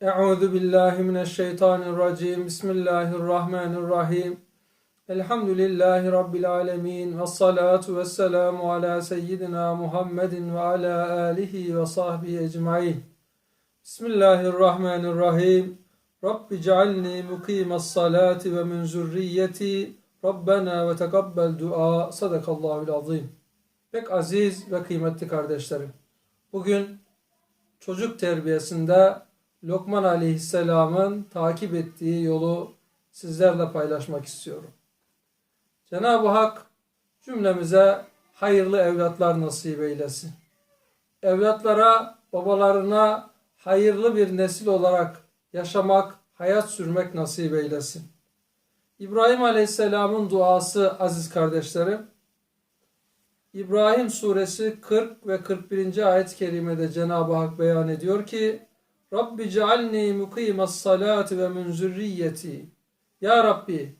Euzu billahi mineşşeytanirracim. Bismillahirrahmanirrahim. Elhamdülillahi rabbil alamin ve salatu vesselamu ala seyyidina Muhammedin ve ala alihi ve sahbihi ecmaîn. Bismillahirrahmanirrahim. Rabbi cealni mukimes salati ve min zürriyeti. Rabbena ve tekabbel dua. Sadakallahul azim. Pek aziz ve kıymetli kardeşlerim. Bugün çocuk terbiyesinde Lokman Aleyhisselam'ın takip ettiği yolu sizlerle paylaşmak istiyorum. Cenab-ı Hak cümlemize hayırlı evlatlar nasip eylesin. Evlatlara, babalarına hayırlı bir nesil olarak yaşamak, hayat sürmek nasip eylesin. İbrahim Aleyhisselam'ın duası aziz kardeşlerim, İbrahim suresi 40 ve 41. ayet-i kerimede Cenab-ı Hak beyan ediyor ki Rabbi cealni mukimes salati ve min zürriyeti Ya Rabbi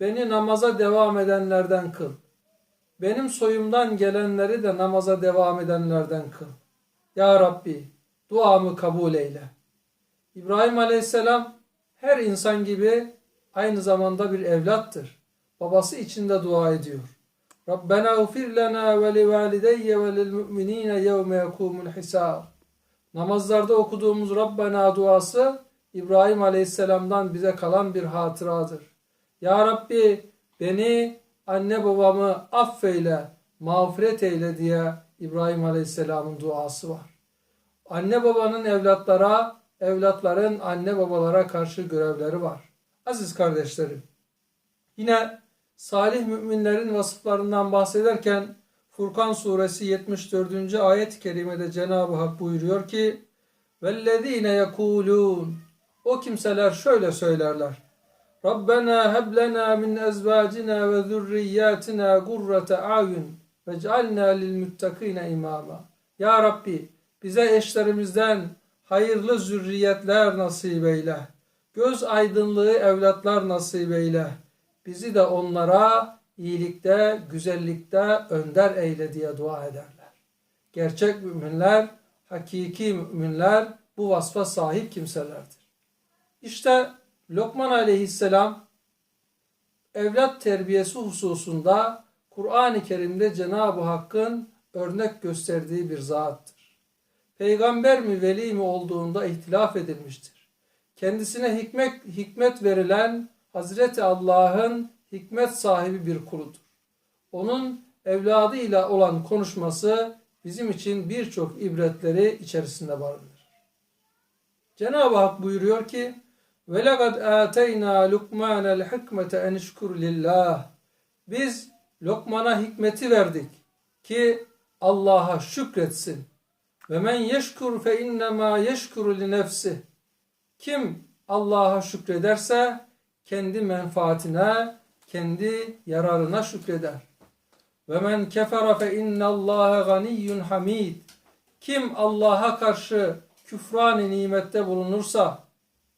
beni namaza devam edenlerden kıl. Benim soyumdan gelenleri de namaza devam edenlerden kıl. Ya Rabbi duamı kabul eyle. İbrahim Aleyhisselam her insan gibi aynı zamanda bir evlattır. Babası için de dua ediyor. Rabbena ufir lana ve li valideyye ve lil mu'minine yevme yekumul hisab. Namazlarda okuduğumuz Rabbena duası İbrahim Aleyhisselam'dan bize kalan bir hatıradır. Ya Rabbi beni anne babamı affeyle, mağfiret eyle diye İbrahim Aleyhisselam'ın duası var. Anne babanın evlatlara, evlatların anne babalara karşı görevleri var. Aziz kardeşlerim, yine salih müminlerin vasıflarından bahsederken Furkan suresi 74. ayet-i kerimede Cenab-ı Hak buyuruyor ki وَالَّذ۪ينَ يَقُولُونَ O kimseler şöyle söylerler. Rabbena heb lena min ezvacina ve zurriyatina gurrate ayun vec'alna lil muttakine imama. Ya Rabbi bize eşlerimizden hayırlı zürriyetler nasip eyle. Göz aydınlığı evlatlar nasip eyle. Bizi de onlara iyilikte, güzellikte önder eyle diye dua ederler. Gerçek müminler, hakiki müminler bu vasfa sahip kimselerdir. İşte Lokman aleyhisselam evlat terbiyesi hususunda Kur'an-ı Kerim'de Cenab-ı Hakk'ın örnek gösterdiği bir zattır. Peygamber mi veli mi olduğunda ihtilaf edilmiştir. Kendisine hikmet, hikmet verilen Hazreti Allah'ın hikmet sahibi bir kuludur. Onun evladıyla olan konuşması bizim için birçok ibretleri içerisinde barındırır. Cenab-ı Hak buyuruyor ki وَلَقَدْ آتَيْنَا لُقْمَانَ الْحِكْمَةَ اَنْ شُكُرْ لِلّٰهِ Biz Lokman'a hikmeti verdik ki Allah'a şükretsin. Ve men yeşkur fe innema yeşkuru li nefsi. Kim Allah'a şükrederse kendi menfaatine, kendi yararına şükreder. Ve men kefere fe innallaha ganiyyun hamid. Kim Allah'a karşı küfran nimette bulunursa,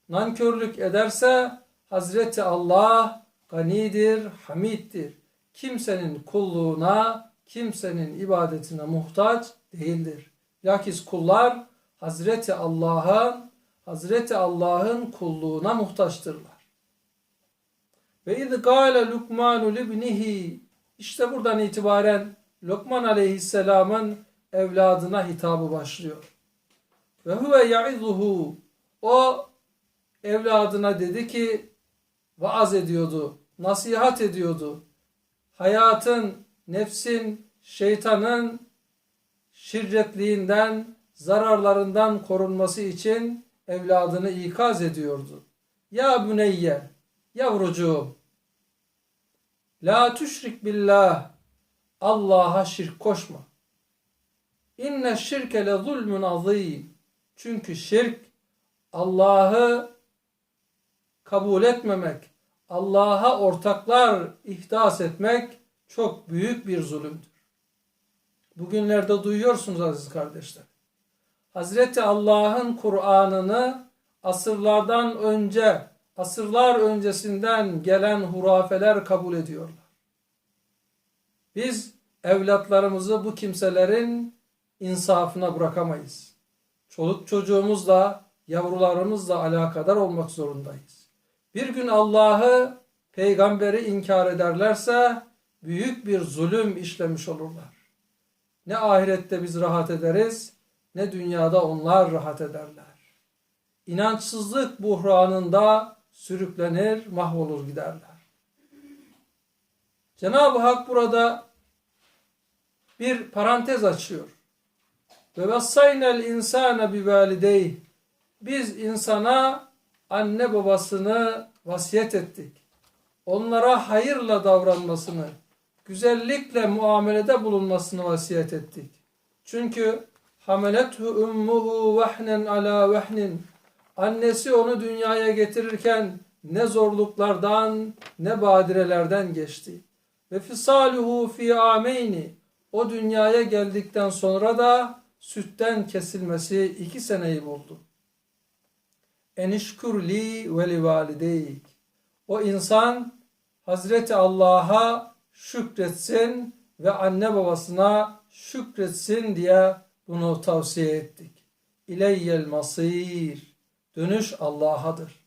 nankörlük ederse Hazreti Allah ganidir, hamiddir. Kimsenin kulluğuna, kimsenin ibadetine muhtaç değildir. Lakin kullar Hazreti Allah'ın Hazreti Allah'ın kulluğuna muhtaçtırlar. Ve iz gâle Lukmanu libnihi işte buradan itibaren Lokman aleyhisselamın evladına hitabı başlıyor. Ve huve ya'izuhu o evladına dedi ki vaaz ediyordu, nasihat ediyordu. Hayatın, nefsin, şeytanın şirretliğinden, zararlarından korunması için evladını ikaz ediyordu. Ya büneyye, yavrucuğum, la tüşrik billah, Allah'a şirk koşma. İnne şirke le zulmün azim. Çünkü şirk Allah'ı kabul etmemek, Allah'a ortaklar ihdas etmek çok büyük bir zulümdür. Bugünlerde duyuyorsunuz aziz kardeşler. Hazreti Allah'ın Kur'an'ını asırlardan önce, asırlar öncesinden gelen hurafeler kabul ediyorlar. Biz evlatlarımızı bu kimselerin insafına bırakamayız. Çoluk çocuğumuzla, yavrularımızla alakadar olmak zorundayız. Bir gün Allah'ı, peygamberi inkar ederlerse büyük bir zulüm işlemiş olurlar. Ne ahirette biz rahat ederiz, ne dünyada onlar rahat ederler. İnançsızlık buhranında sürüklenir, mahvolur giderler. Cenab-ı Hak burada bir parantez açıyor. Ve vassaynel insane bi valideyh. Biz insana anne babasını vasiyet ettik. Onlara hayırla davranmasını, güzellikle muamelede bulunmasını vasiyet ettik. Çünkü hamelethu ummuhu vehnen ala vehnin. Annesi onu dünyaya getirirken ne zorluklardan ne badirelerden geçti. Ve fisaluhu fi ameyni. O dünyaya geldikten sonra da sütten kesilmesi iki seneyi buldu. Enişkurli ve li valideyk. O insan Hazreti Allah'a şükretsin ve anne babasına şükretsin diye bunu tavsiye ettik. İleyyel masir. Dönüş Allah'adır.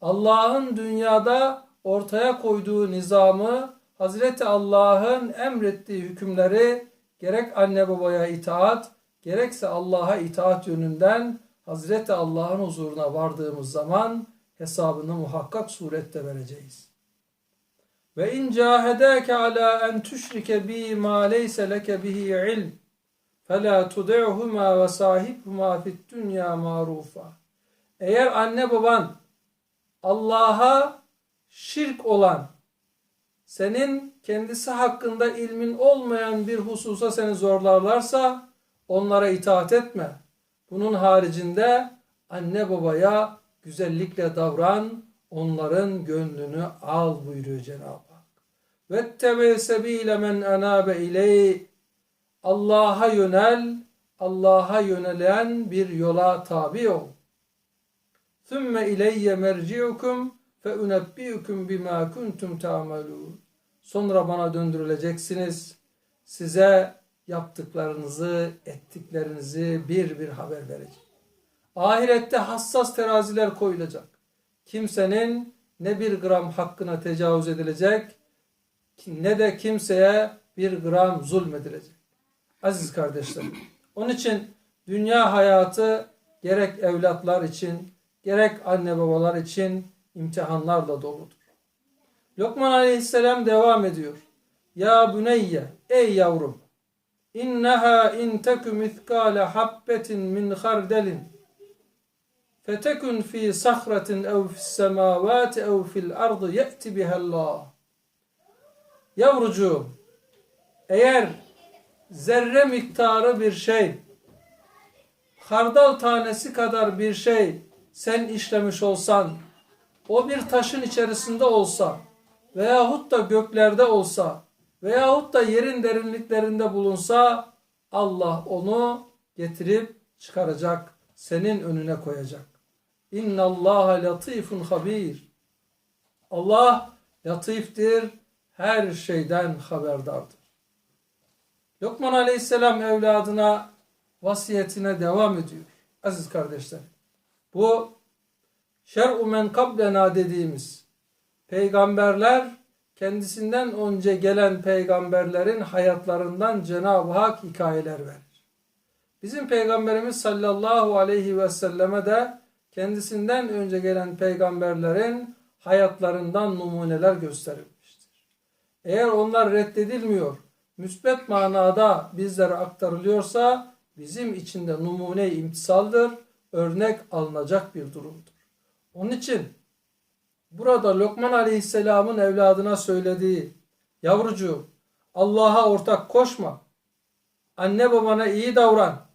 Allah'ın dünyada ortaya koyduğu nizamı Hazreti Allah'ın emrettiği hükümleri gerek anne babaya itaat gerekse Allah'a itaat yönünden Hazreti Allah'ın huzuruna vardığımız zaman hesabını muhakkak surette vereceğiz. Ve in cahedake ala en tüşrike bi ma leyse leke bihi ilm fela tudi'huma ve sahibhuma fid dünya marufa. Eğer anne baban Allah'a şirk olan senin kendisi hakkında ilmin olmayan bir hususa seni zorlarlarsa onlara itaat etme. Bunun haricinde anne babaya güzellikle davran, onların gönlünü al buyuruyor Cenab-ı Hak. Vettebe sebile men enabe iley Allah'a yönel, Allah'a yönelen bir yola tabi ol. Thümme ileyye merciukum fe unebbiukum bima kuntum ta'malun. Sonra bana döndürüleceksiniz. Size yaptıklarınızı, ettiklerinizi bir bir haber vereceğim. Ahirette hassas teraziler koyulacak. Kimsenin ne bir gram hakkına tecavüz edilecek ne de kimseye bir gram zulmedilecek. Aziz kardeşlerim. Onun için dünya hayatı gerek evlatlar için gerek anne babalar için imtihanlarla doludur. Lokman aleyhisselam devam ediyor. Ya büneyye ey yavrum inneha in teku mithkale habbetin min hardelin fetekun fi sahratin ev fis semavati ev fil ardı ye'ti bihallah Yavrucuğum eğer zerre miktarı bir şey hardal tanesi kadar bir şey sen işlemiş olsan o bir taşın içerisinde olsa veyahut da göklerde olsa veyahut da yerin derinliklerinde bulunsa Allah onu getirip çıkaracak, senin önüne koyacak. İnna Allah latifun habir. Allah latiftir, her şeyden haberdardır. Lokman Aleyhisselam evladına vasiyetine devam ediyor. Aziz kardeşler. Bu şer'u men kablena dediğimiz peygamberler kendisinden önce gelen peygamberlerin hayatlarından Cenab-ı Hak hikayeler verir. Bizim peygamberimiz sallallahu aleyhi ve selleme de kendisinden önce gelen peygamberlerin hayatlarından numuneler gösterilmiştir. Eğer onlar reddedilmiyor, müsbet manada bizlere aktarılıyorsa bizim içinde numune imtisaldır, örnek alınacak bir durumdur. Onun için burada Lokman Aleyhisselam'ın evladına söylediği yavrucuğum Allah'a ortak koşma. Anne babana iyi davran.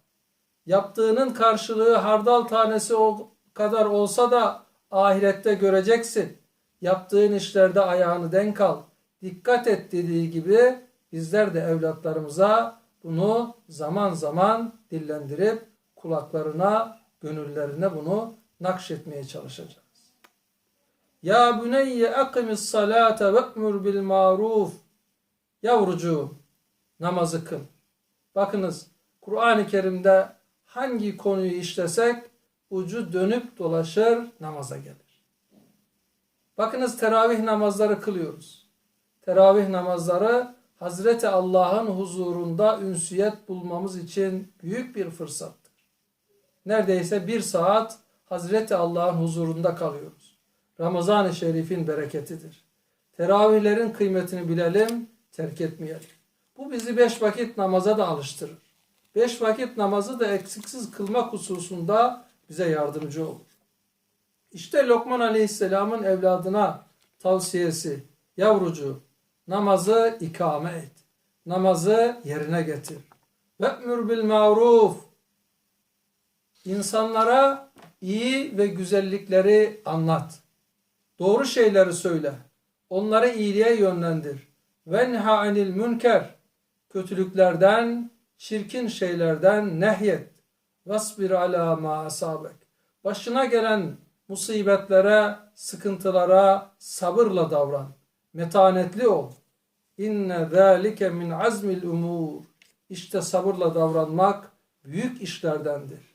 Yaptığının karşılığı hardal tanesi o kadar olsa da ahirette göreceksin. Yaptığın işlerde ayağını denk al. Dikkat et dediği gibi bizler de evlatlarımıza bunu zaman zaman dillendirip kulaklarına, gönüllerine bunu nakşetmeye çalışacağız. Ya büneyye akimis salate ve'mur bil maruf. Yavrucuğum namazı kıl. Bakınız Kur'an-ı Kerim'de hangi konuyu işlesek ucu dönüp dolaşır namaza gelir. Bakınız teravih namazları kılıyoruz. Teravih namazları Hazreti Allah'ın huzurunda ünsiyet bulmamız için büyük bir fırsattır. Neredeyse bir saat Hazreti Allah'ın huzurunda kalıyoruz. Ramazan-ı Şerif'in bereketidir. Teravihlerin kıymetini bilelim, terk etmeyelim. Bu bizi beş vakit namaza da alıştırır. Beş vakit namazı da eksiksiz kılmak hususunda bize yardımcı olur. İşte Lokman Aleyhisselam'ın evladına tavsiyesi, yavrucu namazı ikame et. Namazı yerine getir. Ve'mür bil maruf. İnsanlara iyi ve güzellikleri anlat. Doğru şeyleri söyle. Onları iyiliğe yönlendir. Venha anil münker. Kötülüklerden, çirkin şeylerden nehyet. Vasbir ala ma asabek. Başına gelen musibetlere, sıkıntılara sabırla davran. Metanetli ol. İnne zâlike min azmil umur. İşte sabırla davranmak büyük işlerdendir.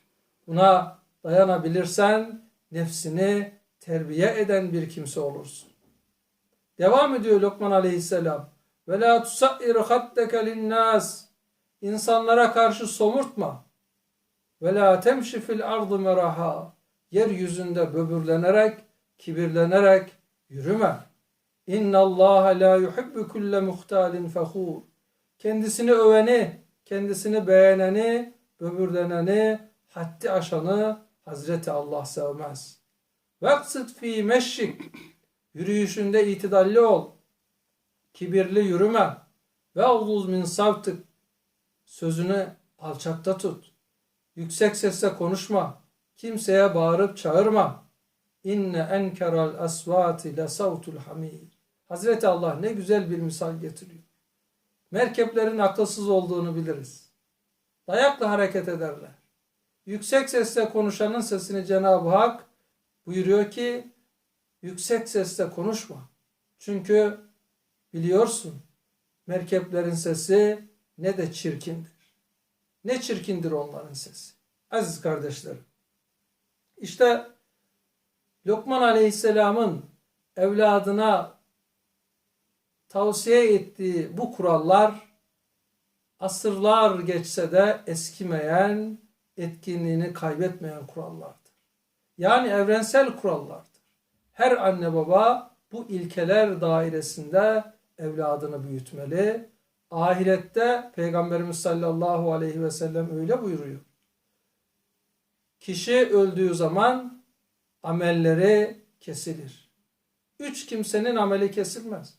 Buna dayanabilirsen nefsini terbiye eden bir kimse olursun. Devam ediyor Lokman Aleyhisselam. Ve la tusair hatteke linnas. İnsanlara karşı somurtma. Ve la temşi fil ardı meraha. Yeryüzünde böbürlenerek, kibirlenerek yürüme. İnna Allah la yuhibbu kulle muhtalin fahur. Kendisini öveni, kendisini beğeneni, böbürleneni, haddi aşanı Hazreti Allah sevmez. Vaksit fi meşşik. Yürüyüşünde itidalli ol. Kibirli yürüme. Ve avluz min savtık. Sözünü alçakta tut. Yüksek sesle konuşma. Kimseye bağırıp çağırma. İnne enkeral asvati la savtul hamir. Hazreti Allah ne güzel bir misal getiriyor. Merkeplerin akılsız olduğunu biliriz. Dayakla hareket ederler. Yüksek sesle konuşanın sesini Cenab-ı Hak buyuruyor ki yüksek sesle konuşma. Çünkü biliyorsun merkeplerin sesi ne de çirkindir. Ne çirkindir onların sesi. Aziz kardeşlerim. İşte Lokman Aleyhisselam'ın evladına tavsiye ettiği bu kurallar asırlar geçse de eskimeyen, etkinliğini kaybetmeyen kurallardır. Yani evrensel kurallardır. Her anne baba bu ilkeler dairesinde evladını büyütmeli. Ahirette Peygamberimiz sallallahu aleyhi ve sellem öyle buyuruyor. Kişi öldüğü zaman amelleri kesilir. Üç kimsenin ameli kesilmez.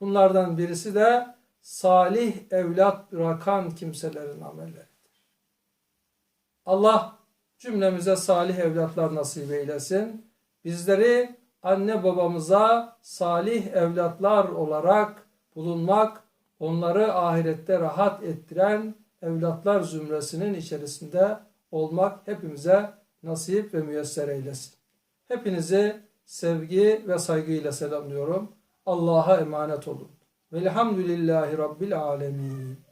Bunlardan birisi de salih evlat bırakan kimselerin amelleridir. Allah cümlemize salih evlatlar nasip eylesin. Bizleri anne babamıza salih evlatlar olarak bulunmak, onları ahirette rahat ettiren evlatlar zümresinin içerisinde olmak hepimize nasip ve müyesser eylesin. Hepinizi sevgi ve saygıyla selamlıyorum. Allah'a emanet olun. Velhamdülillahi Rabbil Alemin.